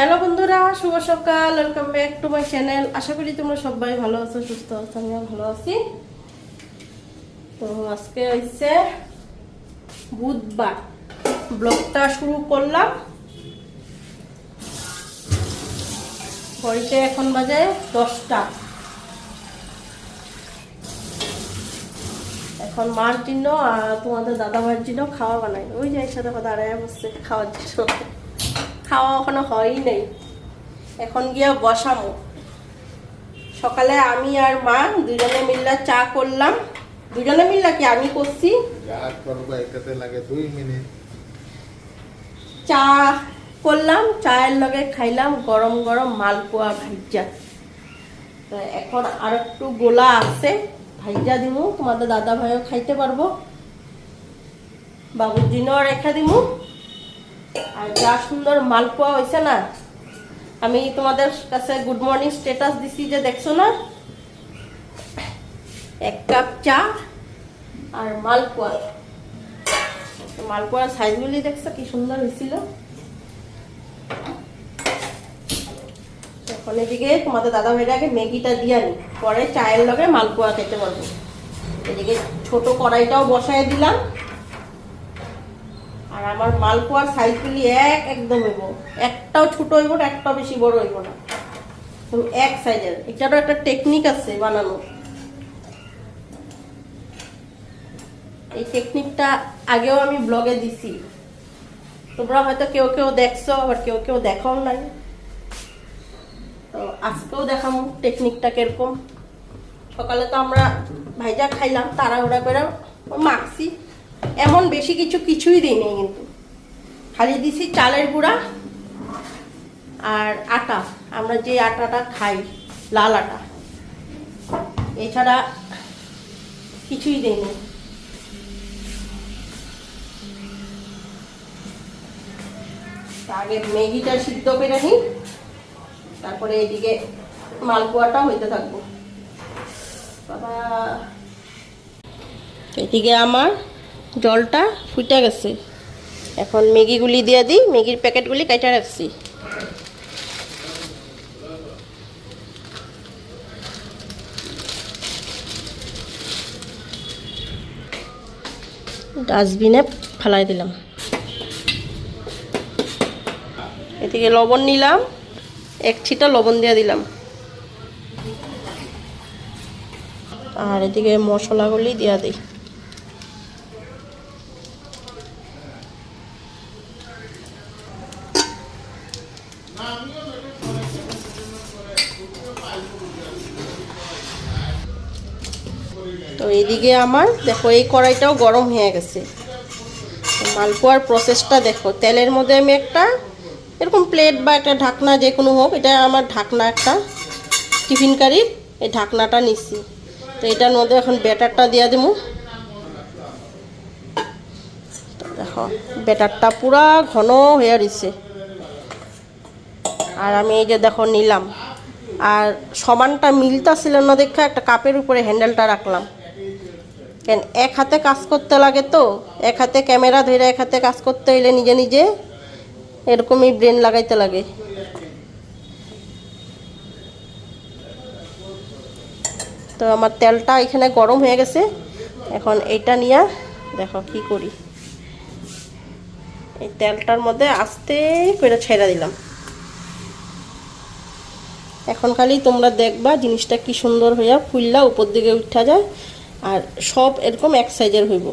Hello বন্ধুরা, শুভ সকাল welcome back to my channel আশা করি তোমরা সবাই ভালো আছো, সুস্থ আছো, আমিও ভালো আছি। তো আজকে হচ্ছে বুধবার। ব্লগটা শুরু করলাম। ঘড়িতে এখন বাজে দশটা। এখন মার জন্য আর তোমাদের দাদা ভাইয়ের জন্য খাওয়া বানাই। ওই যে একসাথে আড়াই বসছে খাওয়ার জন্য। খাওয়া এখনও হয়ই নেই। এখন গিয়া বসামো। সকালে আমি আর মা দুজনে মিল্লা চা করলাম। দুজনে মিল্লা কি আমি করছি? চা করলাম চায়ের লগে খাইলাম গরম গরম মালপোয়া ভাইজা। এখন আর একটু গোলা আছে ভাইজা দিমু। তোমাদের দাদা ভাইও খাইতে পারব। বাবুর জন্যও রেখে দিমু। আর যা সুন্দর মালপোয়া হয়েছে না, আমি তোমাদের কাছে গুড মর্নিং স্ট্যাটাস দিছি যে দেখছ না? এক কাপ চা আর মালপোয়া মালপোয়ার সাইজগুলি দেখছ কি সুন্দর হয়েছিল এখন এদিকে তোমাদের দাদা ভাইরা ম্যাগিটা দিয়ে নি পরে চায়ের লগে মালপোয়া খেতে পারব। এদিকে ছোট কড়াইটাও বসায় দিলাম। আমার মালপোয়ার সাইজগুলি এক একদম হইব। একটাও ছোট হইব না, একটাও বেশি বড় হইব না। এক সাইজের এটারও একটা টেকনিক আছে বানানোর এই টেকনিকটা আগেও আমি ব্লগে দিছি। তোমরা হয়তো কেউ কেউ দেখছ, আবার কেউ কেউ দেখাও নাই। তো আজকেও দেখাবো টেকনিকটা কীরকম। সকালে তো আমরা ভাইজা খাইলাম, তাড়াহুড়া করে মাখছি। এমন বেশি কিছু কিছুই দিই নেই কিন্তু। খালি দিছি চালের গুঁড়া আর আটা। আমরা যে আটাটা খাই, লাল আটা। এছাড়া কিছুই দিই নেই আগে ম্যাগিটা সিদ্ধ করে নিই। তারপরে এদিকে মালপোয়াটা হইতে থাকব। বাবা। এদিকে আমার জলটা ফুটে গেছে। এখন ম্যাগিগুলি দিয়ে দিই, ম্যাগির প্যাকেটগুলি কেটে রাখছি। ডাস্টবিনে ফেলাই দিলাম। এদিকে লবণ নিলাম, এক ছিটা লবণ দিয়ে দিলাম। আর এদিকে মশলাগুলি দিয়া দিই। এইদিকে আমার। দেখো, এই কড়াইটাও গরম হয়ে গেছে। মালপোয়ার প্রসেসটা দেখো, তেলের মধ্যে আমি একটা, এরকম প্লেট বা একটা ঢাকনা যে কোনো হোক, এটা আমার ঢাকনা একটা, টিফিন কারির, এই ঢাকনাটা নিচ্ছি। তো এটার মধ্যে এখন ব্যাটারটা দিয়ে দেবো। দেখো, ব্যাটারটা পুরা ঘন হয়ে রয়েছে আর আমি এই যে দেখো নিলাম। আর সমানটা মিলতা ছিল না দেখে একটা কাপের উপরে হ্যান্ডেলটা রাখলাম। কেন, এক হাতে কাজ করতে লাগে তো? এক হাতে ক্যামেরা ধরে এক হাতে কাজ করতে হইলে নিজে নিজে এরকমই ব্রেন লাগাইতে লাগে। তো আমার তেলটা এখানে গরম হয়ে গেছে। এখন এইটা নিয়ে দেখো কি করি। এই তেলটার মধ্যে আস্তে করে ছেড়ে দিলাম। এখন খালি তোমরা দেখবা জিনিসটা কি সুন্দর হইয়া ফুললা উপর দিকে উঠা যায়। আর সব এরকম এক সাইজের হইব।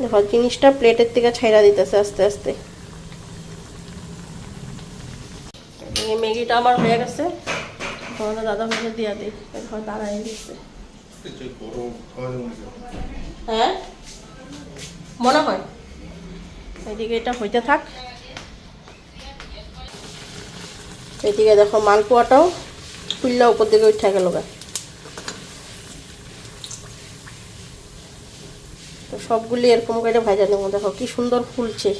দেখো, জিনিসটা প্লেটের থেকে ছাইরা দিতেছে আস্তে আস্তে। ম্যাগিটা আমার হয়ে গেছে। তোমাদের দাদা ভাইকে দিয়া দিই এখন দাঁড়াই দিচ্ছে হয়? মনে হয়। এদিকে এটা হইতে থাক। এদিকে দেখো মালপোয়াটাও ফুললা উপর দিকে উঠে গেল সবগুলি এরকম করে ভাজা নেব। দেখো কি সুন্দর ফুলছে।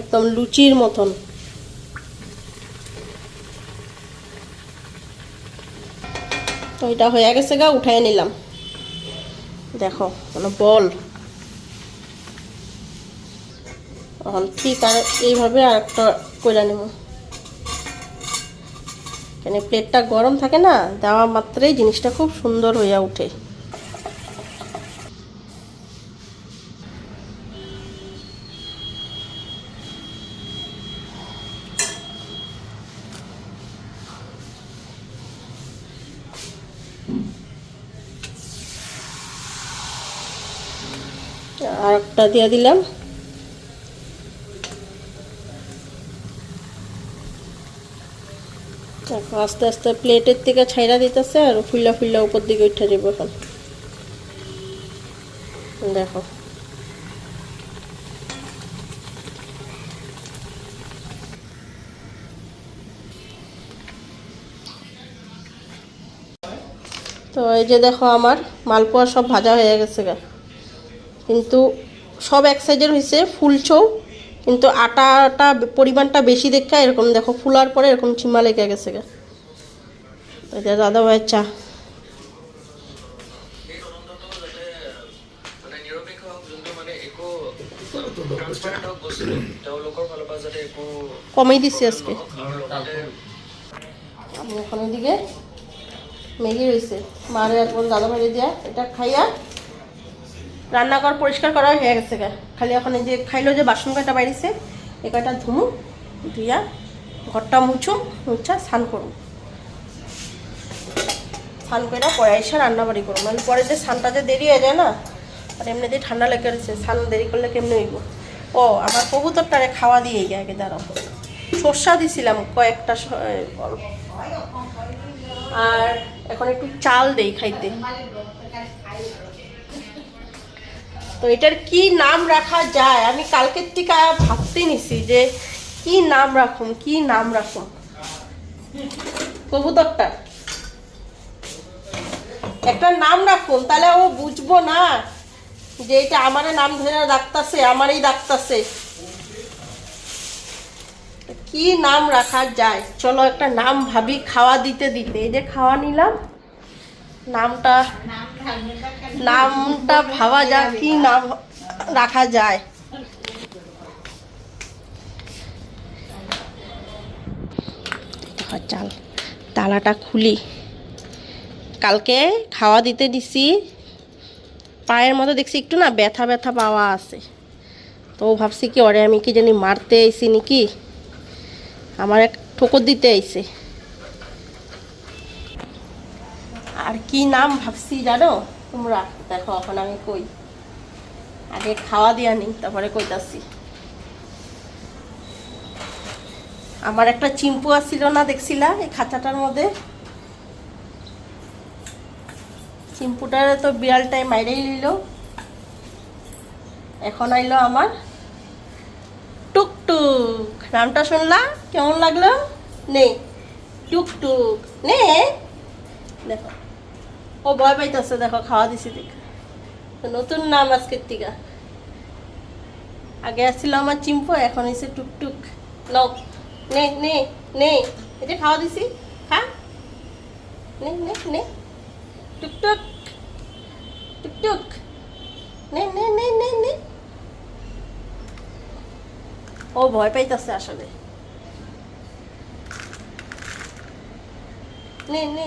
একদম লুচির মতন। তো এটা হয়ে গেছে গা উঠাই নিলাম। দেখো, কোনো বল। এখন ঠিক আর এইভাবে আর একটা করে নেব। কেন প্লেটটা গরম থাকে না, দেওয়া মাত্রেই জিনিসটা খুব সুন্দর হইয়া উঠে। একটা দিয়ে দিলাম। দেখো, আস্তে আস্তে প্লেটের থেকে ছাইরা দিতেছে আর ফুল্লা ফুল্লা উপর দিকে উঠে যাব এখন। দেখো। তো এই যে দেখো আমার, মালপোয়া সব ভাজা হয়ে গেছে কিন্তু সব এক সাইজের হয়েছে ফুলছেও কিন্তু আটাটা পরিমাণটা বেশি দেখা এরকম দেখো ফুলার পরে এরকম চিমা লেগে গেছে দাদা ভাইয়ের চা। কমেই দিছি আজকে। ওখানের দিকে ম্যাগি রয়েছে। মারে এখন দাদা ভাইরে দিয়া, এটা খাইয়া রান্নাঘর পরিষ্কার করা হয়ে গেছে খালি এই যে খাইলো যে বাসন কয়টা বাইরেছে এ কয়টা ধুমু, ধুইয়া ঘরটা মুছু, মুছা স্নান করুন স্নান করে পরে এসে রান্না বাড়ি করুম মানে পরে যে স্নানটা যে দেরি হয়ে যায় না, আর এমনিতেই ঠান্ডা লেগে রয়েছে, স্নান দেরি করলে কেমনি হইব? ও, আমার কবুতরটারে খাওয়া দিয়ে গিয়ে আগে দাঁড়াও। সর্ষা দিছিলাম কয়েকটা আর এখন একটু চাল দেই খাইতে। তো এটার কি নাম রাখা যায়? আমি কালকের থেকে ভাবতে নিছি যে কি নাম রাখুন, কি নাম রাখুন? কবুতরটা একটা নাম রাখুন, তাহলে ও বুঝব না যে এটা আমারে নাম ধরে ডাকতাছে, আমারই ডাকতাছে। কি নাম রাখা যায়? চলো একটা নাম ভাবি, খাওয়া দিতে দিতে। এই যে খাওয়া নিলাম। নামটা নামটা ভাবা যাক, কি নাম রাখা যায়। চাল, তালাটা খুলি। কালকে খাওয়া দিতে দিছি। পায়ের মতো দেখছি একটু না ব্যথা ব্যথা পাওয়া আছে। তো ভাবছি কি, ওরে আমি কি জানি মারতে আইছি নাকি? আমার এক ঠোকর দিতে আইছে আর কি নাম ভাবছি জানো? তোমরা, দেখো, এখন আমি কই? আগে খাওয়া দিয়া নি তারপরে কইতাছি। আমার একটা চিম্পু আসছিল না, দেখছিলা, এই খাঁচাটার মধ্যে? চিম্পুটারে তো বিড়ালটাই মাইরেই নিল এখন আইলো আমার টুকটুক। নামটা শুনলা? কেমন লাগল? নে, টুকটুক। নে, দেখো। ও ভয় পাইতেছে, দেখো, খাওয়া দিছি দেখ নতুন নাম আজকের টিকা। আগে আসছিল আমার চিম্পু, এখন এসে টুকটুক। নাও, নে নে নে যে খাওয়া দিছি, খা। নে নে নে। টুকটুক টুকটুক। নে নে নে নে নে। ও ভয় পাইতেছে আসলে। নে নে।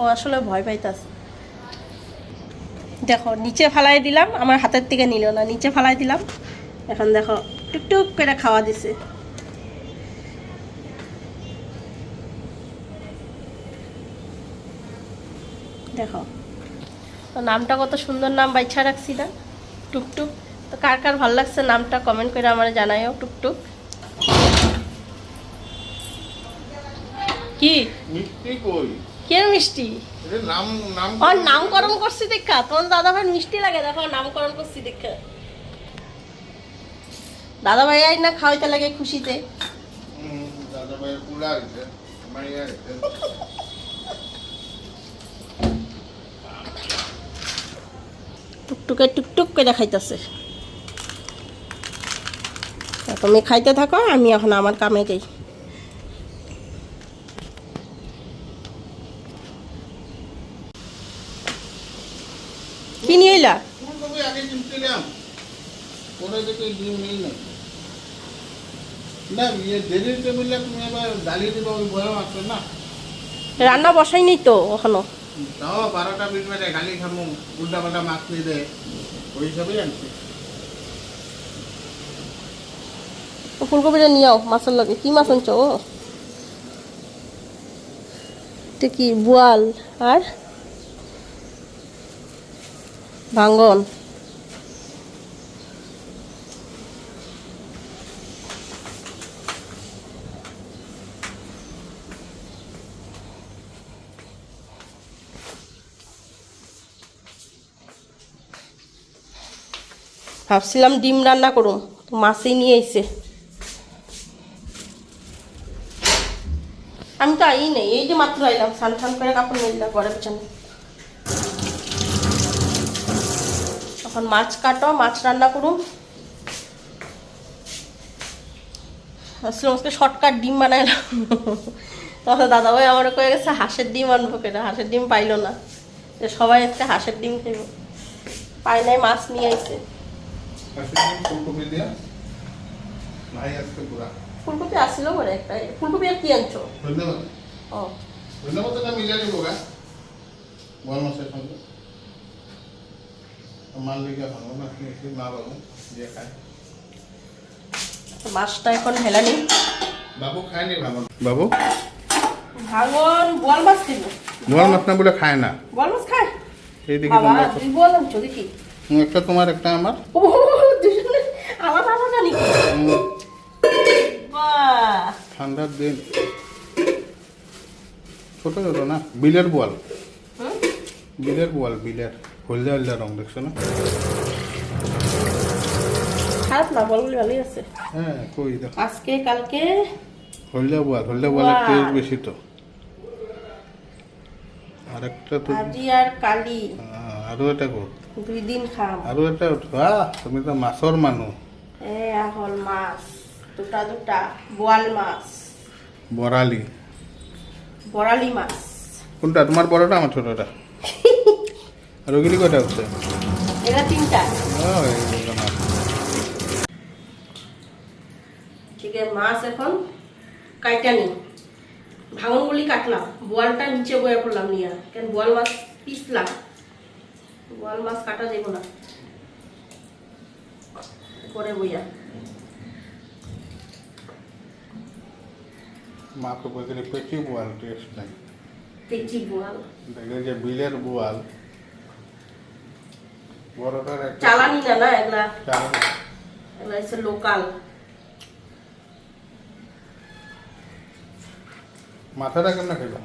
ও আসলে ভয় পাইতেছে। দেখো নিচে ফালাই দিলাম আমার হাতের থেকে নিল না নিচে ফালাই দিলাম। এখন দেখো টুকটুক করে খাওয়া দিছে। দেখো তো নামটা কত সুন্দর নাম বাইছা রাখছি না। টুকটুক তো কার কার ভালো লাগছে নামটা কমেন্ট করে আমার জানাইও টুকটুক কি? মিষ্টি কই? কে মিষ্টি? ওর নামকরণ করছি দেখা। তোমার দাদা ভাই মিষ্টি লাগে দেখো নামকরণ করছি দেখা। দাদা ভাই আই না খাওয়াইতে লাগে খুশিতে। দাদা টুকটুকে টুকটুক করে খাইতেছে তুমি খাইতে থাকো আমি এখন আমার কামে যাই কি নিয়ে এলা ফুলকপি আগে কিনছিলাম পরে দেখে ডিম নেই না না ইয়ে দেরিতে বললে তুমি এবার ডালি দিবা ওই বয়ম আছে না রান্না বসাইনি তো এখনও। তাও বারোটা বাজে গালি উল্টা পাল্টা মাছ নিয়ে দেয় ওই হিসাবেই ফুলকপিটা নিয়ে মাছের লগে। কি মাছ আনছো ও? কি, বোয়াল আর? ভাঙ্গন ভাবছিলাম ডিম রান্না করুন মাছই নিয়ে এসে আমি তো আই নেই, এই যে মাত্র আইলাম সান টান করে কাপড় নিলাম ঘরে পেছনে এখন মাছ কাটো মাছ রান্না করুন। আসলে আজকে শর্টকাট ডিম বানাইলাম। তখন দাদা ভাই আমার কয়ে গেছে হাঁসের ডিম আনব কেন? হাঁসের ডিম পাইলো না। তো সবাই আজকে হাঁসের ডিম খেলো। পাই নাই মাছ নিয়ে আইছে। ফুলকপি আসছিল বলে একটা। ফুলকপি আর কি আনছো? ধন্যবাদ। ও। ধন্যবাদ মিলিয়ে দিব গা। সঙ্গে লিখে ভালো না না বাবু দিয়ে খায় তো মাছটা এখন হেলানি। বাবু খায়নি ভালো বাবু? ভাঙন বোয়াল মাছ দিব। বোয়াল মাছ না বলে খায় না। বোয়াল মাছ খায়? এইদিকে বাবা তোমরা বোয়াল আনছো দেখি একটা তোমার একটা আমার। ও দুজনে আলাদা আলাদা নাকি বাহ। ঠান্ডার দিন। ছোট ছোট না বিলের বোয়াল। হুম? বিলের বোয়াল বিলের। হলদা হলদা রং দেখছ না? খারাপ না বলগুলি ভালোই আছে। হ্যাঁ কই দেখো। আজকে কালকে? হলদা বোয়াল হলদা বোয়ালের বাহ। টেস্ট বেশি তো। আরেকটা তো আজি আর কালি। আহ, আরও এটা কো দুই দিন খাম। আৰু এটা আহ তুমি তো মাছৰ মানুহ এয়া হল মাছ। দুটা দুটা বোয়াল মাছ। বৰালি বৰালি মাছ। কোনটা? তোমাৰ বড়টা আমার ছোটটা? আর কটা হচ্ছে? তিনটা। ঠিক আছে মাছ এখন কাইটা নি ভাঙনগুলি কাটলাম বোয়ালটা নিচে বয়ে পড়লাম নিয়ে। কেন বোয়াল মাছ পিসলাম বোয়াল মাছ কাটা যাব না। পরে বইয়া। মাকে বলতে পেটি বোয়াল টেস্ট নাই। পেঁচি বোয়াল। দেখলে যে বিলের বোয়াল। বড়টার একটা চালানি না না এগুলা চালানি। এগুলা হচ্ছে লোকাল মাথাটা কেন খেলো?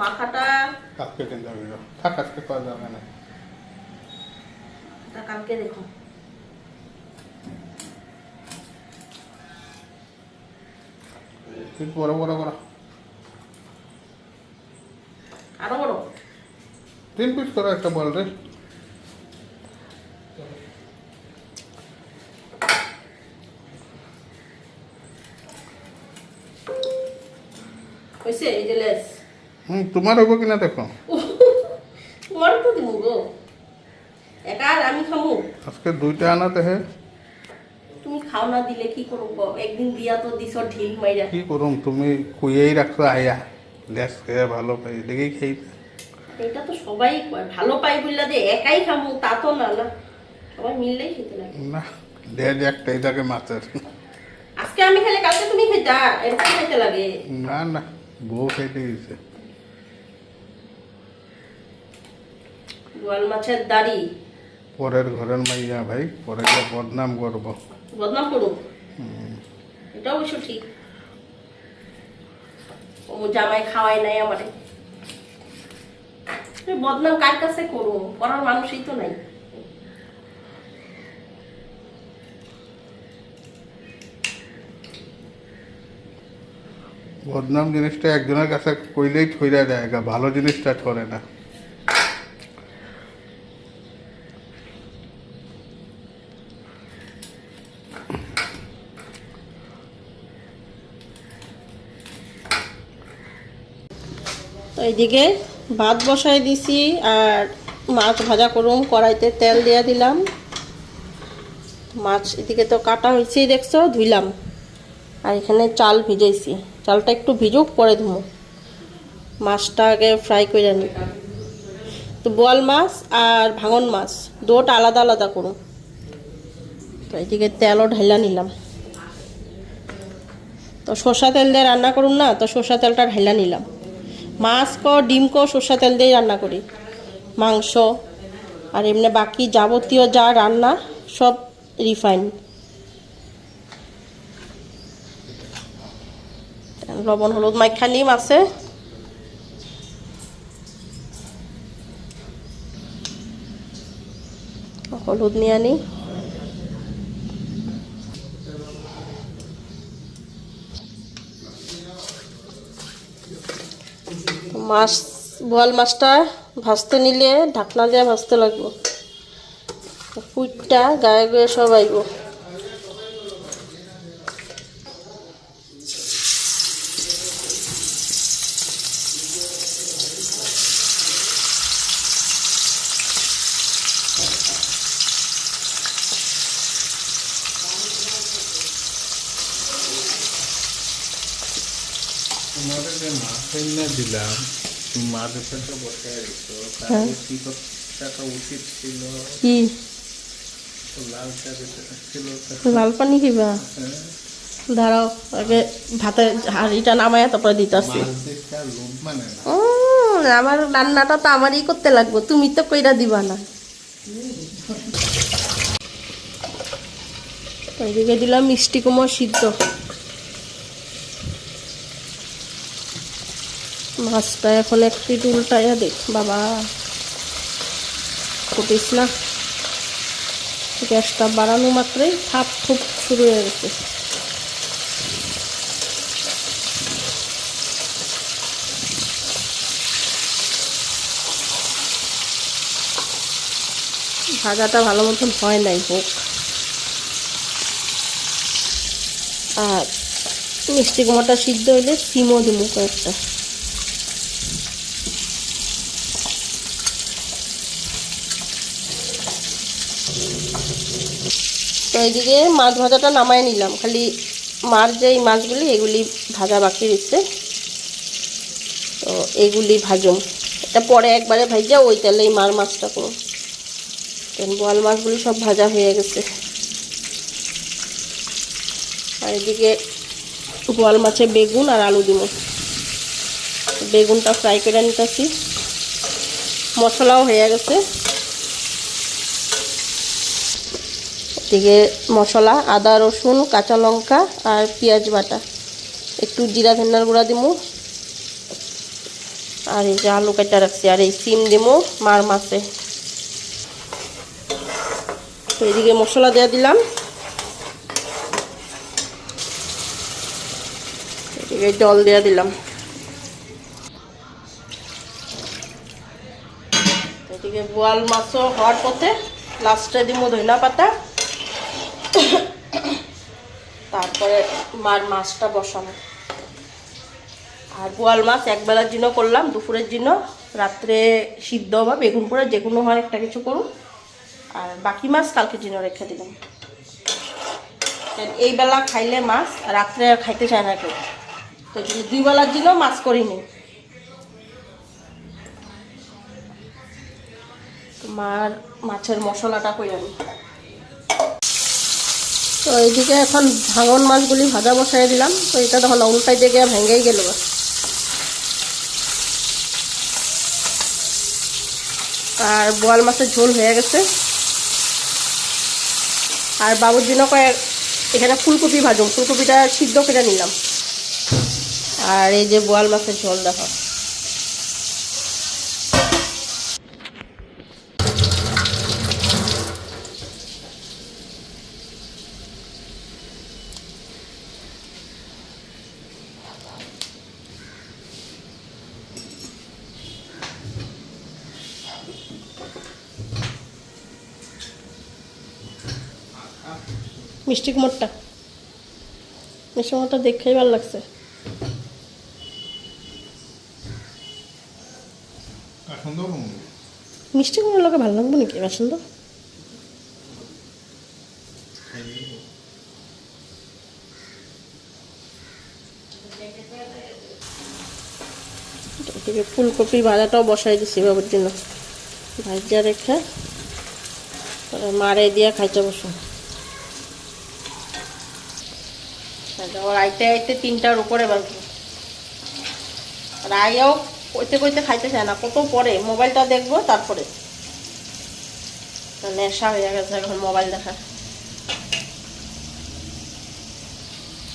মাথাটা কালকে কিনতে থাক আজকে করা যাবে না। কালকে দেখো। বড় বড় করা আরও বড়? তিন পিস করো একটা বল রে। হুম তোমার হইব কিনা দেখো। তোমার তো দিব গো। একা আমি খামু। আজকে দুইটা আনাতে হে। তুমি খাও না দিলে কি করব? একদিন দিয়া তো দিছ ঢিল মাইরা। কি করুম তুমি কুইয়েই রাখছো আয়া। লেস খেয়ে ভালো পাই দেখেই খেয়ে এটা তো সবাই কয় ভালো পাই বললা যে একাই খামু তা তো না না। সবাই মিললেই খেতে লাগে। না দেড় একটাই থাকে মাছের। আজকে আমি খেলে কালকে তুমি খেতা এরকম খাইতে লাগে। না না বউ খাইতে গেছে। গোয়াল মাছের দাড়ি। পরের ঘরের মাইয়া ভাই পরে বদনাম করব। বদনাম করুন এটা অবশ্য ঠিক। ও জামাই খাওয়াই নাই আমারে। বদনাম কার কাছে করুন করার মানুষই তো নাই। বদনাম জিনিসটা একজনের কাছে কইলেই ছইরা দেয় গা, ভালো জিনিসটা ছড়ে না। তো এইদিকে ভাত বসাই দিছি আর মাছ ভাজা করুম, কড়াইতে তেল দিয়ে দিলাম। মাছ এদিকে তো কাটা হয়েছেই দেখছ, ধুইলাম। আর এখানে চাল ভিজাইছি। চালটা একটু ভিজুক, পরে ধুমো। মাছটা আগে ফ্রাই করে নিই তো বোয়াল মাছ আর ভাঙন মাছ, দুটো আলাদা আলাদা করুন তো এদিকে তেলও ঢাইলা নিলাম। তো সর্ষা তেল দিয়ে রান্না করুন না, তো সর্ষা তেলটা ঢাইলা নিলাম। মাছ ক, ডিম ক, সর্ষা তেল দিয়েই রান্না করি। মাংস আর এমনি বাকি যাবতীয় যা রান্না সব রিফাইন লবণ, হলুদ, মাইখা নিম আছে। হলুদ নিয়ে আনি। মাছ বোয়াল মাছটা ভাজতে নিলে ঢাকনা দিয়ে ভাজতে লাগবো। পুইটটা গায়ে গায়ে সব আইব তোমাদের যে মাছ তুমি রেখো কি করতে উচিত ছিল। কি? লাল চা দিতে ছিল। লাল পানি খাইবা দাঁড়াও আগে ভাতের হাঁড়িটা নামায় তারপরে দিতেছি। মানে আমার রান্নাটা তো আমারই করতে লাগবো তুমি তো কইরা দিবা না। ওইদিকে দিলাম মিষ্টি কুমড় সিদ্ধ। মাছটা এখন একটু উল্টাইয়া দেখ, বাবা। ফুটিস না। গ্যাসটা বাড়ানো মাত্রই থাপ থুপ শুরু হয়ে গেছে। ভাজাটা ভালো মতন হয় নাই, হোক। আর মিষ্টি কুমারটা সিদ্ধ হইলে সিমও দিব কয়েকটা। তো এইদিকে মাছ ভাজাটা নামায় নিলাম। খালি মার যে এই মাছগুলি, এগুলি ভাজা বাকি রয়েছে। তো এগুলি ভাজুম। এটা পরে একবারে ভাজা ওই তেলেই মার মাছটা করুন দেন বোয়াল মাছগুলি সব ভাজা হয়ে গেছে। আর এদিকে বোয়াল মাছে বেগুন আর আলু দিব বেগুনটা ফ্রাই করে নিতেছি। মশলাও হয়ে গেছে। এদিকে মশলা, আদা, রসুন, কাঁচা লঙ্কা আর পেঁয়াজ বাটা। একটু জিরা ধন্যার গুঁড়া দিমু। আর এই যে আলু কাটা রাখছি, আর এই সিম দিমু মার মাছে। তো এদিকে মশলা দেওয়া দিলাম। এদিকে জল দেওয়া দিলাম। এদিকে বোয়াল মাছও হওয়ার পথে লাস্টে দিব ধইনা পাতা। তারপরে মার মাছটা বসানো। আর বোয়াল মাছ একবেলার জন্য করলাম, দুপুরের জন্য, রাত্রে সিদ্ধ বা বেগুন পোড়া যে কোনো হয় একটা কিছু করুন। আর বাকি মাছ কালকে জন্য রেখে দিলাম। এই বেলা খাইলে মাছ, রাত্রে খাইতে চায় না কেউ। তো দুই বেলার জন্য মাছ করিনি। মার মাছের মশলাটা করে আনি তো এইদিকে এখন ভাঙন মাছগুলি ভাজা বসাই দিলাম। তো এটা তখন উল্টাই দিকে ভেঙেই গেল আর বোয়াল মাছের ঝোল হয়ে গেছে। আর বাবুর জন্য কয়েক এখানে ফুলকপি ভাজুম। ফুলকপিটা সিদ্ধ করে নিলাম। আর এই যে বোয়াল মাছের ঝোল দেখো। মিষ্টি কুমোরটা। মিষ্টি কুমোরটা দেখেই ভালো লাগছে। মিষ্টি কুমড়োর লোকে ভালো লাগবে নাকি বাসন্ত? ফুলকপি ভাজাটাও বসাই দিছি বাবুর জন্য। ভাজা রেখে মারে দিয়া খাইতে বসো আবার আইতে আইতে তিনটার উপরে বাজবে আর আইয়াও কইতে কইতে খাইতে চায় না, কত পরে? মোবাইলটা দেখব, তারপরে। নেশা হয়ে গেছে এখন মোবাইল দেখা